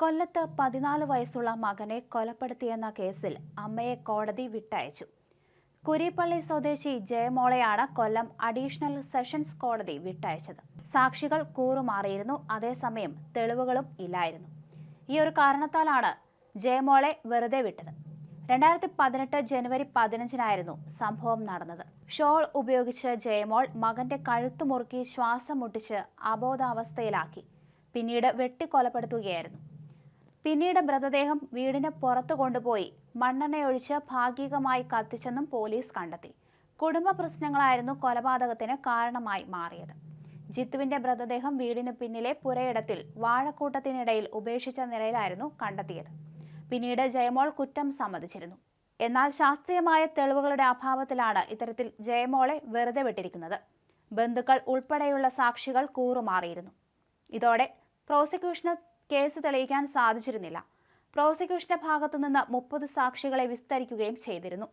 കൊല്ലത്ത് പതിനാല് വയസ്സുള്ള മകനെ കൊലപ്പെടുത്തിയെന്ന കേസിൽ അമ്മയെ കോടതി വിട്ടയച്ചു. കുരിപ്പള്ളി സ്വദേശി ജയമോളെയാണ് കൊല്ലം അഡീഷണൽ സെഷൻസ് കോടതി വിട്ടയച്ചത്. സാക്ഷികൾ കൂറുമാറിയിരുന്നു അതേസമയം തെളിവുകളും ഇല്ലായിരുന്നു. ഈ ഒരു കാരണത്താലാണ് ജയമോളെ വെറുതെ വിട്ടത്. രണ്ടായിരത്തി പതിനെട്ട് ജനുവരി പതിനഞ്ചിനായിരുന്നു സംഭവം നടന്നത്. ഷോൾ ഉപയോഗിച്ച് ജയമോൾ മകന്റെ കഴുത്തു മുറുക്കി ശ്വാസം മുട്ടിച്ച് അബോധാവസ്ഥയിലാക്കി. പിന്നീട് വെട്ടിക്കൊലപ്പെടുത്തുകയായിരുന്നു. പിന്നീട് മൃതദേഹം വീടിന് പുറത്തു കൊണ്ടുപോയി മണ്ണെണ്ണയൊഴിച്ച് ഭാഗികമായി കത്തിച്ചെന്നും പോലീസ് കണ്ടെത്തി. കുടുംബ പ്രശ്നങ്ങളായിരുന്നു കൊലപാതകത്തിന് കാരണമായി മാറിയത്. ജിത്തുവിന്റെ മൃതദേഹം വീടിന് പിന്നിലെ പുരയിടത്തിൽ വാഴക്കൂട്ടത്തിനിടയിൽ ഉപേക്ഷിച്ച നിലയിലായിരുന്നു കണ്ടെത്തിയത്. പിന്നീട് ജയമോൾ കുറ്റം സമ്മതിച്ചിരുന്നു. എന്നാൽ ശാസ്ത്രീയമായ തെളിവുകളുടെ അഭാവത്തിലാണ് ഇത്തരത്തിൽ ജയമോളെ വെറുതെ വിട്ടിരിക്കുന്നത്. ബന്ധുക്കൾ ഉൾപ്പെടെയുള്ള സാക്ഷികൾ കൂറുമാറിയിരുന്നു. ഇതോടെ പ്രോസിക്യൂഷന് കേസ് തെളിയിക്കാൻ സാധിച്ചിരുന്നില്ല. പ്രോസിക്യൂഷന്റെ ഭാഗത്തുനിന്ന് മുപ്പത് സാക്ഷികളെ വിസ്തരിക്കുകയും ചെയ്തിരുന്നു.